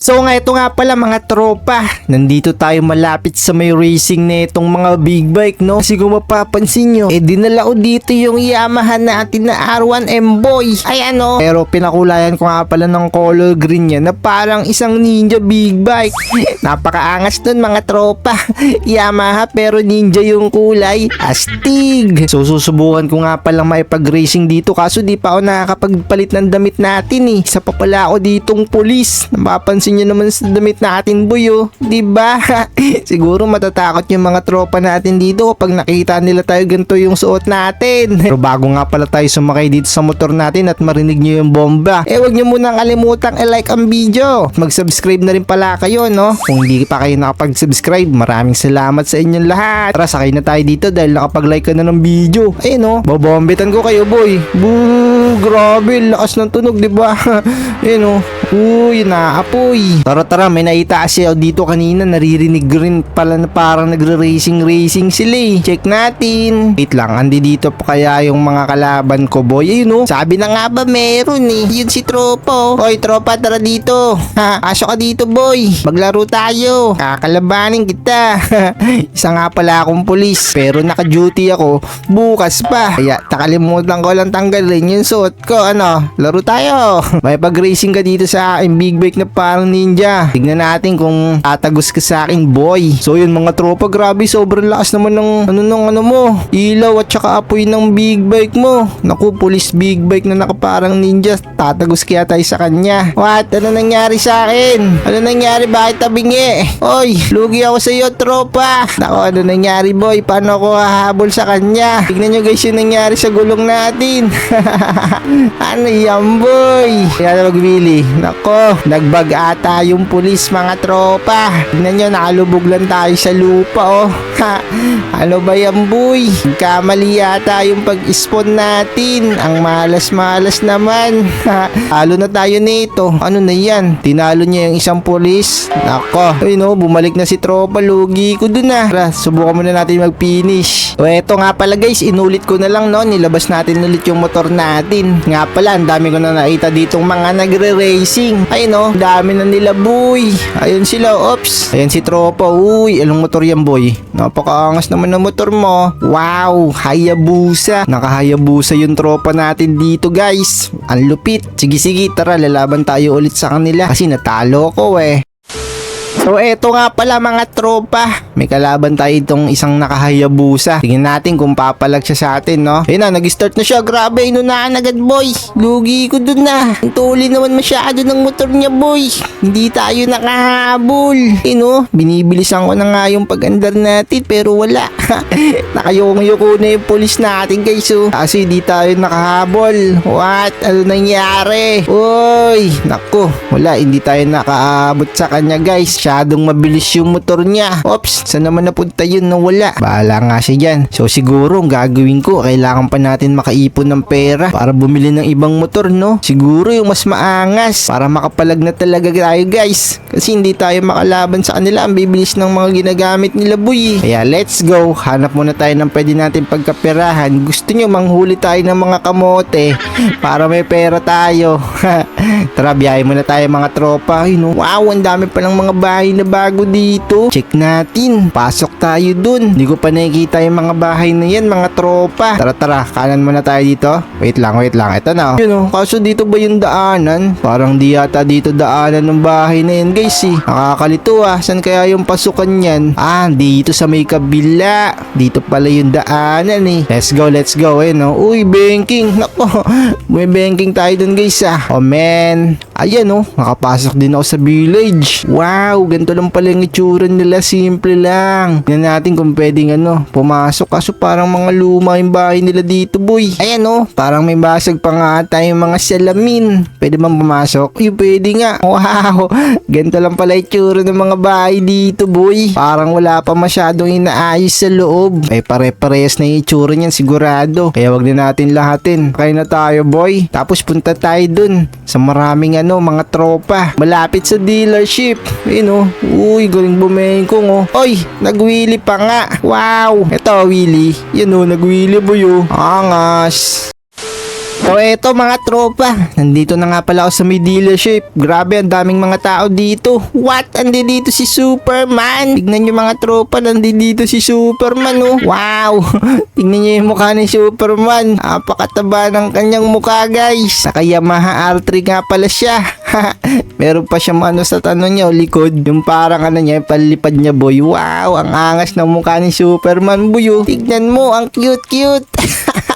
So nga ito nga pala mga tropa, nandito tayo malapit sa may racing na itong mga big bike no. Kasi kung mapapansin nyo, eh dinala ko dito yung Yamaha natin na R1M Boy. Ay ano, pero pinakulayan ko nga pala ng color green niya na parang isang ninja big bike. Napakaangas nun mga tropa. Yamaha pero ninja yung kulay. Astig. So susubukan ko nga palang maipag-racing dito kaso di pa ako nakakapagpalit ng damit natin eh. Isa pa pala ako ditong pulis. Napapansin nyo naman sa damit natin boy oh. Di ba? Siguro matatakot yung mga tropa natin dito kapag nakita nila tayo ganito yung suot natin. Pero bago nga pala tayo sumakay dito sa motor natin at marinig nyo yung bomba, eh wag nyo munang kalimutang i-like ang video. Mag-subscribe na rin pala kayo no. Kung hindi pa kayo nakapag-subscribe, maraming salamat sa inyong lahat. Tara sakay na tayo dito dahil nakapag-like ka na ng video. Ayun no, babombitan ko kayo boy. Boo, grabe, lakas ng tunog, di ba? Ayun no. Uy, naapoy. Tara tara, may naitaas siya dito kanina. Naririnig rin pala na parang nagre-racing-racing sila eh. Check natin. Wait lang, andi dito pa kaya yung mga kalaban ko, boy. Ayun oh. Sabi na nga ba meron eh. Yun si Tropo. Hoy, Tropa, tara dito. Ha, asok ka dito, boy. Maglaro tayo. Kakalabanin kita. Isa nga pala akong pulis. Pero naka-duty ako. Bukas pa. Kaya takalimutan ko lang tanggalin yung suot ko. Ano, laro tayo. May pag-racing ka dito sa akin. Big bike na parang ninja. Tignan natin kung tatagos ka sa akin, boy. So yun mga tropa, grabe. Sobrang lakas naman ng ano nung ano mo. Ilaw at saka apoy ng big bike mo. Naku, police big bike na nakaparang ninja. Tatagos kaya tayo sa kanya. What? Ano nangyari sa akin? Ano nangyari? Bakit tabingi? Oy, lugi ako sa iyo, tropa. Naku, ano nangyari, boy? Paano ako hahabol sa kanya? Tignan nyo guys yung nangyari sa gulong natin. ano yan, boy? Kaya na magbili. Nako, nagbag ata yung pulis mga tropa. Tignan nyo, nakalubog lang tayo sa lupa, oh. Ha, ano ba yan, boy? Kamali yata yung pag-spawn natin. Ang malas-malas naman. Ha, Halo na tayo nito. Ano na yan? Tinalo niya yung isang pulis. Nako, ay no, bumalik na si tropa. Lugi ko dun ah. Tara, subukan muna natin mag-finish. O eto nga pala guys, inulit ko na lang no. Nilabas natin ulit yung motor natin. Nga pala, ang dami ko na nakita ditong mga nagre-racing. Ay no, dami na nila boy. Ayun sila, ops. Ayan si tropa. Uy, anong motor yan boy? Napakaangas naman ng motor mo. Wow, Hayabusa. Naka-Hayabusa yung tropa natin dito guys. Ang lupit. Sige sige, tara lalaban tayo ulit sa kanila kasi natalo ko eh. So eto nga pala mga tropa, may kalaban tayo itong isang nakahayabusa. Tingnan natin kung papalag siya sa atin, no? Ayun na, nag-start na siya. Grabe, inunaan agad, boy. Lugi ko dun na. Ang tuli naman masyado ng motor niya, boy. Hindi tayo nakahabol. Eh, no? Binibilisan ko na nga yung pag-andar natin, pero wala. Nakayong-yuko na yung polis natin, guys, oh. Kasi hindi tayo nakahabol. What? Ano nangyari? Uy, nako. Wala, hindi tayo nakaabot sa kanya, guys. Masyadong mabilis yung motor niya. Oops, saan naman napunta yun na wala? Bahala nga siya dyan. So siguro, ang gagawin ko, kailangan pa natin makaipon ng pera para bumili ng ibang motor, no? Siguro yung mas maangas para makapalag na talaga tayo, guys. Kasi hindi tayo makalaban sa kanila. Ang bibilis ng mga ginagamit nila, boy. Kaya let's go. Hanap muna tayo ng pwede natin pagkaperahan. Gusto nyo manghuli tayo ng mga kamote para may pera tayo. Tara, biyahe muna tayo mga tropa. Ay, no? Wow, ang dami palang mga bahay na bago dito. Check natin. Pasok tayo dun. Hindi ko pa nakikita yung mga bahay na yan, mga tropa. Tara, tara. Kanan muna tayo dito. Wait lang, wait lang. Ito na. Yun oh. Kaso dito ba yung daanan? Parang di yata dito daanan ng bahay na yan, guys eh. Nakakalito ah. San kaya yung pasukan yan? Ah, dito sa may kabila. Dito pala yung daanan eh. Let's go, let's go eh no. Uy, banking. Nako. May banking tayo dun guys ah. Oh man. Ayan oh. Nakapasok din ako sa village. Wow, ganito lang pala yung itsura nila. Simple lang. Tingnan natin kung pwedeng ano, pumasok. Kaso parang mga luma yung bahay nila dito boy. Ayan oh. Parang may basag pa nga ata yung mga salamin. Pwede bang pumasok? Uy, pwede nga. Wow. Ganito lang pala itsura ng mga bahay dito boy. Parang wala pa masyadong inaayos sa loob. Ay pare-parehas na yung itsura niyan sigurado. Kaya wag na natin lahatin. Kaya na tayo boy. Tapos punta tayo dun sa maraming ano mga tropa. Malapit sa dealership. Ayun oh. Uy, galing bumengkong oh. Oy, nagwili pa nga. Wow. Ito, Willy. Yan oh, nagwili boy oh. Angas. So eto mga tropa, nandito na nga pala ako sa may dealership. Grabe, ang daming mga tao dito. What? Andi dito si Superman. Tignan nyo mga tropa, nandi dito si Superman oh. Wow! Tignan nyo yung mukha ni Superman. Napakataba ng kanyang mukha guys. Naka Yamaha R3 nga pala siya. Meron pa siyang ano sa tanong niya, oh, likod. Yung parang ano niya, palipad niya boy. Wow, ang angas ng mukha ni Superman boy oh. Tignan mo, ang cute-cute.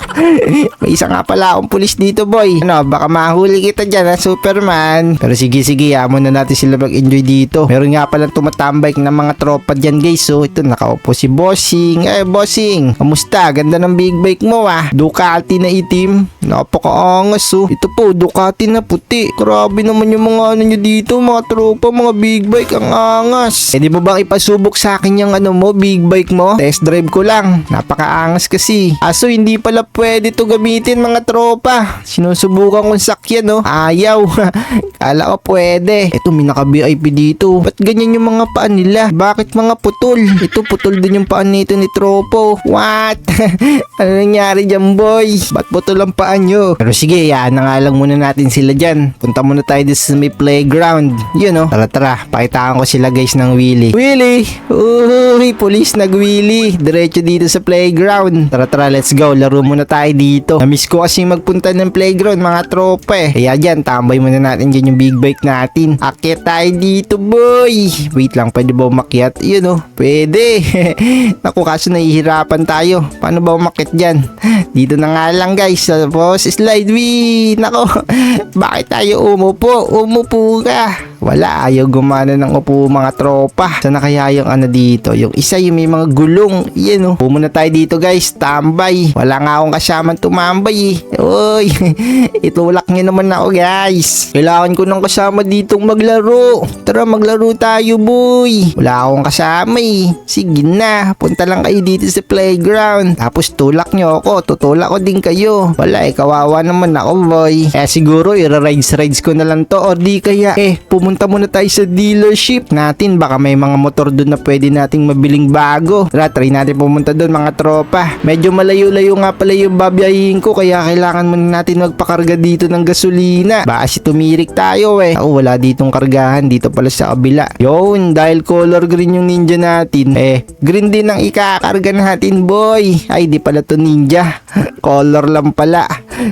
May isa nga pala akong pulis dito, boy. Ano, baka mahuli kita dyan, ha, Superman. Pero sige, sige, yaman na natin sila mag-enjoy dito. Meron nga pala tumatambay ng mga tropa dyan, guys. So, ito, nakaupo si Bossing. Eh, Bossing, kamusta? Ganda ng big bike mo, ah. Ducati na itim. Napakaangas, oh. Ito po, Ducati na puti. Grabe naman yung mga ano nyo dito, mga tropa, mga big bike. Ang angas. Eh, di ba ipasubok sa akin yung ano mo, big bike mo? Test drive ko lang. Napakaangas kasi. Aso, hindi pala pwede to gamitin mga tropa. Sinusubukan kong sakyan, no? Ayaw. Kala ko pwede. Ito, may naka-VIP dito. Ba't ganyan yung mga paan nila? Bakit mga putol? Ito, putol din yung paan nito ni Tropo. What? ano nangyari dyan, boy? Ba't putol ang paan nyo? Pero sige, yan na lang muna natin sila dyan. Punta muna tayo dito sa may playground. Yun, no? Tara, tara. Pakitaan ko sila, guys, ng Willy. Willy! Uy, police nag-Willy. Diretso dito sa playground. Tara, tara, let's go. Laro muna tayo dito. Namiss ko kasi magpunta ng playground, mga tropa eh. Kaya dyan, tambay muna natin dyan yung big bike natin. Akit tayo dito, boy. Wait lang, pwede ba umakyat? Yun oh, pwede. Naku, kaso nahihirapan tayo. Paano ba umakyat dyan? Dito na nga lang, guys. Tapos, slide wee. Nako, bakit tayo umupo? Umupo ka. Wala, ayaw gumana ng upo mga tropa. Sana kaya yung ano dito? Yung isa yung may mga gulong. Yan oh. Pumuna tayo dito guys, tambay. Wala nga akong kasamang tumambay eh. Uy, itulak niyo naman ako guys. Kailangan ko ng kasama ditong maglaro. Tara maglaro tayo boy. Wala akong kasama eh. Sige na, punta lang kayo dito sa playground. Tapos tulak niyo ako, tutulak ko din kayo. Wala eh, kawawa naman ako boy. Kaya siguro ira-rides-rides ko na lang to or di kaya eh, pumunta muna tayo sa dealership natin. Baka may mga motor doon na pwede nating mabiling bago. Tara, try natin pumunta doon mga tropa. Medyo malayo-layo nga pala yung babiyahin ko kaya kailangan muna natin magpakarga dito ng gasolina. Baka si tumirik tayo eh. Ako wala ditong kargahan dito pala sa kabila. Yun, dahil color green yung ninja natin. Eh, green din ang ikakarga natin boy. Ay, di pala to ninja. color lang pala.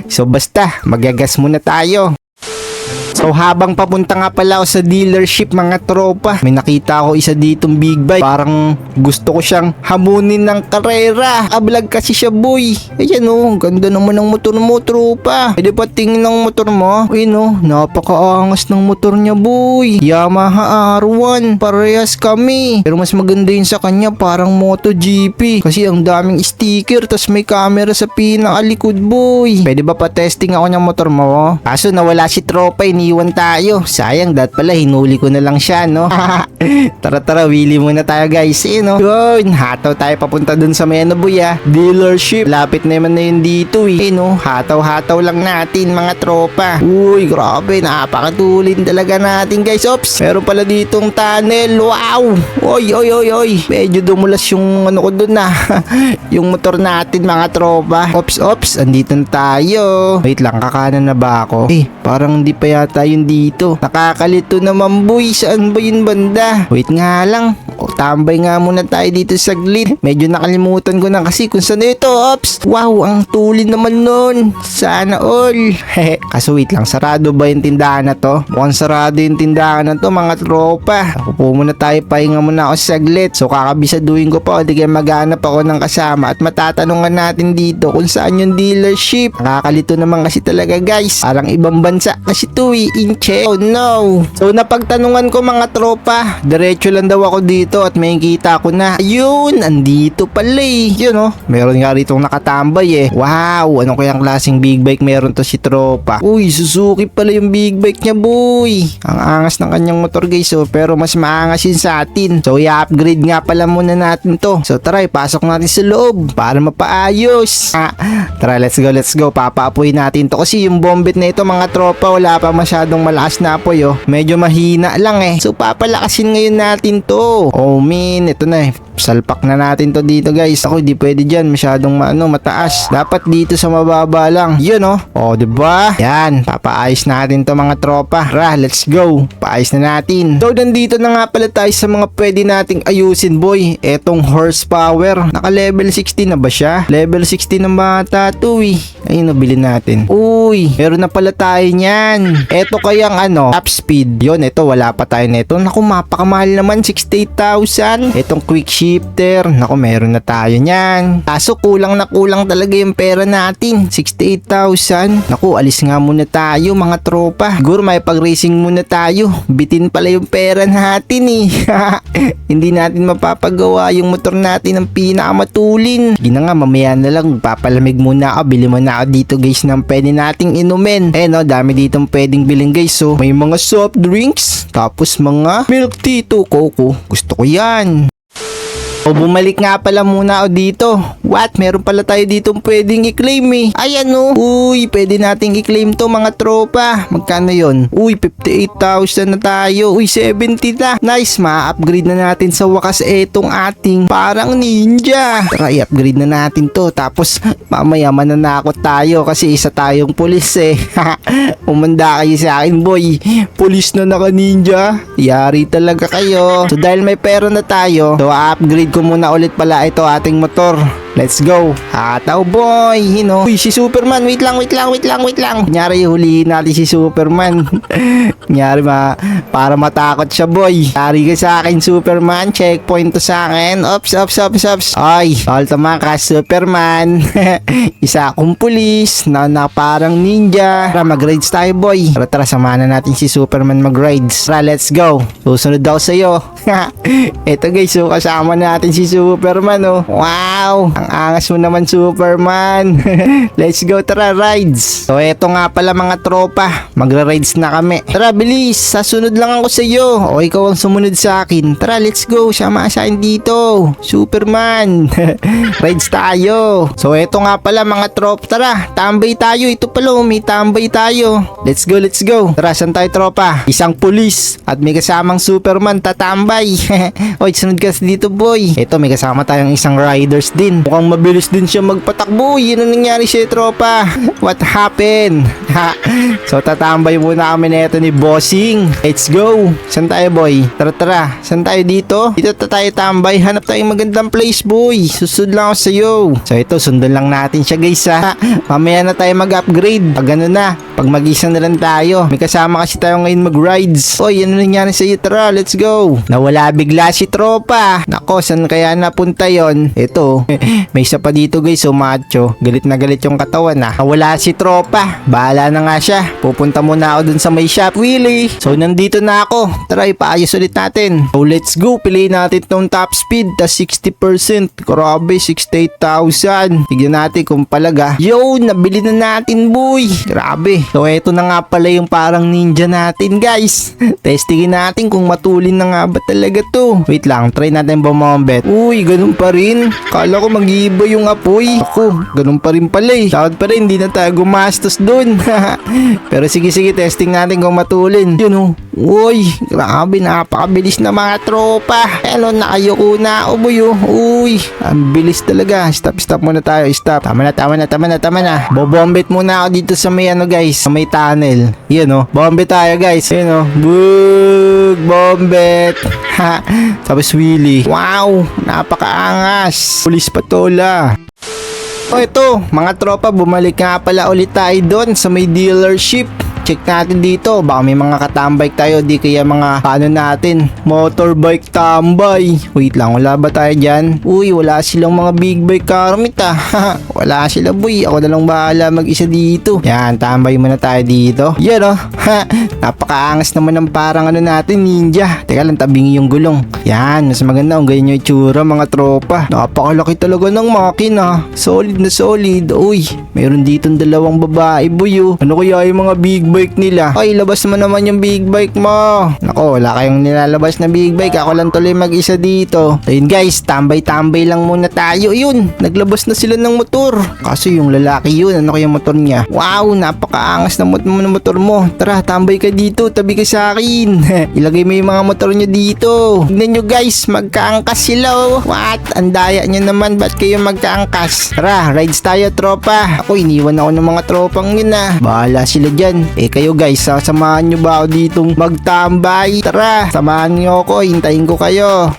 So basta, magagas muna tayo. So habang papunta nga pala ako sa dealership mga tropa, may nakita ako isa ditong big bike. Parang gusto ko siyang hamunin ng karera. Ablag kasi siya boy. Ayan oh, ang ganda naman ng motor mo tropa. Pwede pa tingin ng motor mo? Ayun oh, napakaangas ng motor niya boy. Yamaha R1, parehas kami. Pero mas maganda yun sa kanya, parang MotoGP. Kasi ang daming sticker, tas may camera sa pinakalikod boy. Pwede ba pa testing ako ng motor mo? Kaso nawala si tropa, iniwan tayo. Sayang, dat pala hinuli ko na lang siya, no? tara tara, wheelie muna tayo guys. Eh, no? Yun, hataw tayo papunta dun sa may ano ah. Dealership. Lapit naman na yun dito eh. Eh, no? Hataw-hataw lang natin mga tropa. Uy, grabe, napakatulin talaga natin guys. Ops, meron pala ditong tunnel. Wow! Oy, oy, oy, oy. Medyo dumulas yung ano ko dun ah. yung motor natin mga tropa. Ops, ops, andito na tayo. Wait lang, kakanan na ba ako? Eh, parang hindi pa yata yun dito. Nakakalito naman boy. Saan ba yun banda? Wait nga lang. O, tambay nga muna tayo dito saglit. Medyo nakalimutan ko na kasi kung saan ito. Ops! Wow, ang tulin naman nun. Sana all. Hehe. Kaso wait lang, sarado ba yung tindahan na to? Mukhang sarado yung tindahan na to mga tropa. Ako muna tayo, pahinga muna ako saglit. So kakabisaduhin ko pa o di kaya maghanap ako ng kasama at matatanungan natin dito kung saan yung dealership. Nakakalito naman kasi talaga guys. Parang ibang bansa kasi to eh, inche. Oh no. So napagtanungan ko mga tropa, diretso lang daw ako dito at may kita ko na. Ayun, andito pala eh. Yun oh, meron nga rito nakatambay eh. Wow, ano kayang klaseng big bike meron to si tropa. Uy, Suzuki pala yung big bike niya boy. Ang angas ng kanyang motor guys oh, pero mas maangas yun sa atin. So i-upgrade nga pala muna natin to. So tara, ipasok natin sa loob para mapaayos. Ah, tara, let's go, let's go. Papaapoy natin to kasi yung bombet na ito mga tropa wala pa masyadong malakas na apoy oh. Medyo mahina lang eh. So papalakasin ngayon natin to. Oh min, ito na eh. Salpak na natin to dito guys. Ako di pwede dyan. Masyadong ano, mataas. Dapat dito sa mababa lang. Yun oh. O, diba? Yan. Papaayos natin to mga tropa. Tara, let's go. Paayos na natin. So, nandito na nga pala tayo sa mga pwede nating ayusin boy. Etong horsepower. Naka level 16 na ba siya? Level 16 ng bata to eh. Ayun, nabili natin. Uy, meron na pala tayo niyan. Eto kayang ano, top speed. Yon, ito wala pa tayo nito. Naku, mapakamahal naman, 68,000. Etong quick shifter. Naku, meron na tayo niyan. Kaso kulang na kulang talaga yung pera natin. 68,000. Naku, alis nga muna tayo mga tropa. Siguro may pag-racing muna tayo. Bitin pala yung pera natin eh. Hindi natin mapapagawa yung motor natin ng pinakamatulin. Sige na nga, mamaya na lang. Papalamig muna ako. Bili muna ako dito guys ng pwede nating inumin. Eh no, dami ditong pwedeng bilhin guys. So, may mga soft drinks. Tapos mga milk tea to, coco. Gusto ko yan. O bumalik nga pala muna ako dito. What? Meron pala tayo dito pwedeng i-claim eh. Ay ano? Uy, pwede nating i-claim to mga tropa. Magkano yon? Uy, 58,000 na tayo. Uy, 70 na. Nice, ma-upgrade na natin sa wakas etong ating parang ninja. Tara, i-upgrade na natin to. Tapos, mamaya mananakot tayo kasi isa tayong pulis eh. Umanda kayo sa akin, boy. Pulis na naka-ninja. Yari talaga kayo. So, dahil may pera na tayo, so, upgrade ko muna ulit pala ito ating motor. Let's go. Hataw boy. Hino. Uy, si Superman. Wait lang, wait lang, wait lang, wait lang. Kunyari, hulihin natin si Superman. Kunyari, ma, para matakot siya boy. Yari ka sa akin, Superman. Checkpoint to sa akin. Ops, ops, ops, ops. Ay, all ka, Superman. Isa akong pulis na, na parang ninja. Tara, mag-rides tayo boy. Tara, tara, samahan na natin si Superman mag-rides. Tara, let's go. Susunod daw sa'yo. Ito guys, so kasama natin si Superman oh. Wow! Ang angas mo naman Superman. Let's go, tara rides. So eto nga pala mga tropa, magra-rides na kami. Tara bilis, sasunod lang ako sa iyo. O ikaw ang sumunod sa akin. Tara, let's go. Sama sa akin dito. Superman. rides tayo. So eto nga pala mga tropa, tara, tambay tayo. Ito pala, oh, may tambay tayo. Let's go, let's go. Tara, saan tayo tropa? Isang pulis at may kasamang Superman tatambay. Oy, sunod ka dito boy. Ito, may kasama tayong isang riders din. Mukhang mabilis din siya magpatakbo. Yun ang nangyari siya, tropa. What happened? Ha? so, tatambay muna kami na ito ni Bossing. Let's go. Saan tayo, boy? Tara, tara. Saan tayo dito? Dito ta tayo tambay. Hanap tayong magandang place, boy. Susud lang ako sa'yo. So, ito, sundan lang natin siya, guys, ha? Mamaya na tayo mag-upgrade. Pag ano na, pag mag-isa na lang tayo. May kasama kasi tayo ngayon mag-rides. Oy, ano nangyari sa'yo? Tara, let's go. Nawala bigla si tropa. Nako, saan kaya napunta yon? Ito, may isa pa dito guys, so macho. Galit na galit yung katawan ah. Nawala si tropa. Bahala na nga siya. Pupunta muna ako dun sa may shop, Willie. So, nandito na ako. Tara, ipaayos ulit natin. So, let's go. Piliin natin tong top speed. Tas 60%. Grabe, 68,000. Tignan natin kung palaga. Yo, nabili na natin, boy. Grabe. So, eto na nga pala yung parang ninja natin, guys. Testingin natin kung matulin na nga ba talaga to. Wait lang, try natin bumombet. Uy, ganun pa rin. Kala ko mag-iiba yung apoy. Ako, ganun pa rin pala eh. Dapat pa rin, hindi na tayo gumastos dun. Pero sige, sige, testing natin kung matulin. Yun oh. Uy, grabe, napakabilis na mga tropa. Ano, nakayoko na ako, boy oh. Uy, ang bilis talaga. Stop, stop muna tayo. Stop. Tama na, tama na, tama na, tama na. Bobombet muna ako dito sa may ano guys, sa may tunnel. Yun oh. Bombet tayo guys. Yun oh. Bug, bombet. Ha. Tapos Willy. Wow, napakaangas. Pulis patola. O ito, mga tropa, bumalik nga pala ulit tayo doon sa may dealership. Check natin dito, baka may mga katambay tayo, di kaya mga ano natin, motorbike tambay. Wait lang, wala ba tayo dyan? Uy, wala silang mga big bike karmit ah. wala sila boy, ako na lang bahala mag-isa dito. Yan, tambay muna tayo dito. Yan oh, napakaangas naman ng parang ano natin, ninja. Teka lang, tabingi yung gulong. Yan, mas maganda kung ganyan yung itsura mga tropa. Napakalaki talaga ng makina. Solid na solid. Uy, meron dito dalawang babae boy oh. Ano kaya yung mga big bike nila. Ay, labas mo naman yung big bike mo. Nako, wala kayong nilalabas na big bike. Ako lang tuloy mag-isa dito. Ayun guys, tambay-tambay lang muna tayo. Yun, naglabas na sila ng motor. Kaso yung lalaki yun, ano kaya motor niya? Wow, napakaangas na mot- ng motor mo. Tara, tambay ka dito, tabi ka sa akin. Ilagay mo yung mga motor niyo dito. Tignan nyo guys, magkaangkas sila oh. What? Andaya nyo naman, ba't kayo magkaangkas? Tara, rides tayo tropa. Ako, iniwan ako ng mga tropang yun ah. Bahala sila dyan. Eh kayo guys, sasamahan nyo ba ako ditong magtambay? Tara, samahan nyo ako, hintayin ko kayo.